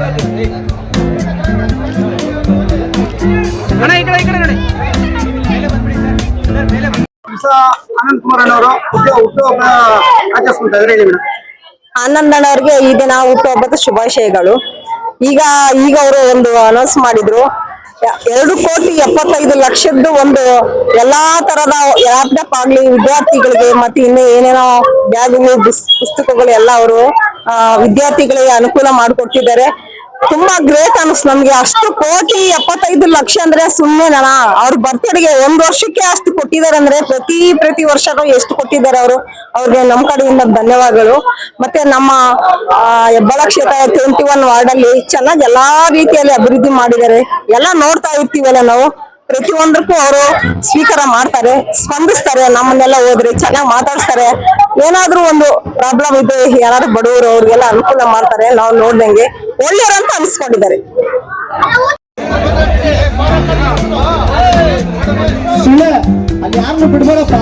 ಅಣ್ಣ ಈ ಈ ದಿನ ಹುಟ್ಟುಹಬ್ಬದ ಶುಭಾಶಯಗಳು. ಈಗ ಈಗ ಅವರು ಒಂದು ಅನೌನ್ಸ್ ಮಾಡಿದ್ರು. ಎರಡು ಕೋಟಿ ಎಪ್ಪತ್ತೈದು ಲಕ್ಷದ್ದು ಒಂದು ಎಲ್ಲಾ ತರದ ಲ್ಯಾಪ್ಟಾಪ್ ಆಗ್ಲಿ ವಿದ್ಯಾರ್ಥಿಗಳಿಗೆ ಮತ್ತೆ ಇನ್ನು ಏನೇನೋ ಬ್ಯಾಗ್ ಪುಸ್ತಕಗಳು ಎಲ್ಲ ಅವರು ವಿದ್ಯಾರ್ಥಿಗಳಿಗೆ ಅನುಕೂಲ ಮಾಡಿಕೊಟ್ಟಿದ್ದಾರೆ. ತುಂಬಾ ಗ್ರೇಟ್ ಅನ್ಸ್ ನಮ್ಗೆ. ಅಷ್ಟು ಕೋಟಿ ಎಪ್ಪತ್ತೈದು ಲಕ್ಷ ಅಂದ್ರೆ ಸುಮ್ಮನೆ ಅವ್ರ ಬರ್ತಡೆಗೆ ಒಂದ್ ವರ್ಷಕ್ಕೆ ಅಷ್ಟು ಕೊಟ್ಟಿದ್ದಾರೆ ಅಂದ್ರೆ ಪ್ರತಿ ಪ್ರತಿ ವರ್ಷನೂ ಎಷ್ಟು ಕೊಟ್ಟಿದ್ದಾರೆ ಅವರು? ಅವ್ರಿಗೆ ನಮ್ಮ ಕಡೆಯಿಂದ ಧನ್ಯವಾದಗಳು. ಮತ್ತೆ ನಮ್ಮ ಹೆಬ್ಬಾಳ ಕ್ಷೇತ್ರ ಟ್ವೆಂಟಿ ಒನ್ ವಾರ್ಡ್ ಅಲ್ಲಿ ಚೆನ್ನಾಗಿ ಎಲ್ಲಾ ರೀತಿಯಲ್ಲಿ ಅಭಿವೃದ್ಧಿ ಮಾಡಿದ್ದಾರೆ. ಎಲ್ಲ ನೋಡ್ತಾ ಇರ್ತೀವಲ್ಲ ನಾವು? ಪ್ರತಿಯೊಂದಕ್ಕೂ ಅವರು ಸ್ವೀಕಾರ ಮಾಡ್ತಾರೆ, ಸ್ಪಂದಿಸ್ತಾರೆ, ನಮ್ಮನ್ನೆಲ್ಲ ಹೋದ್ರೆ ಚೆನ್ನಾಗಿ ಮಾತಾಡ್ತಾರೆ ಏನಾದ್ರೂ ಒಂದು ಪ್ರಾಬ್ಲಮ್ ಇದೆ ಯಾರಾದ್ರೂ ಬಡವರು ಅವ್ರಿಗೆಲ್ಲ ಅನುಕೂಲ ಮಾಡ್ತಾರೆ. ನಾವು ನೋಡ್ದಂಗೆ. ಒಳ್ಳೆಯವರು ಅಂತ ಅನಿಸ್ಕೊಂಡಿದ್ದಾರೆ. ಬಿಡ್ಬೇಡಪ್ಪ.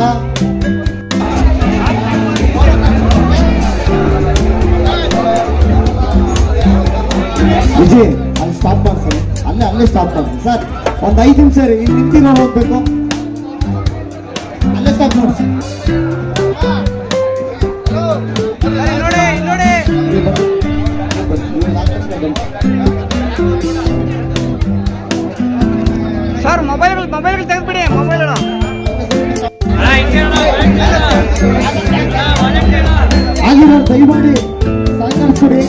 ವಿಜಯ್, ಅಲ್ಲಿ ಸ್ಟಾಪ್ ಮಾಡಿ ಸರ್ ಅಲ್ಲೇ ಅಲ್ಲೇ ಸ್ಟಾಪ್ ಮಾಡಿ ಸರ್, ಒಂದು ಐದು ನಿಮಿಷ ರೀ ಇಲ್ಲಿ ನಿಂತಿರೋ ಹೋಗ್ಬೇಕು. ಅಲ್ಲೇ ಸ್ಟಾಪ್ ಮಾಡಿ ಸರ್ ಸರ್ ಮೊಬೈಲ್ಗಳು ಮೊಬೈಲ್ಗಳು ತೆಗೆದ್ಬಿಡಿ ಮೊಬೈಲ್ಗಳು ಆಗಿರೋ ದಯಮಾಡಿ ಸಹಕರಿಸ್ಬಿಡಿ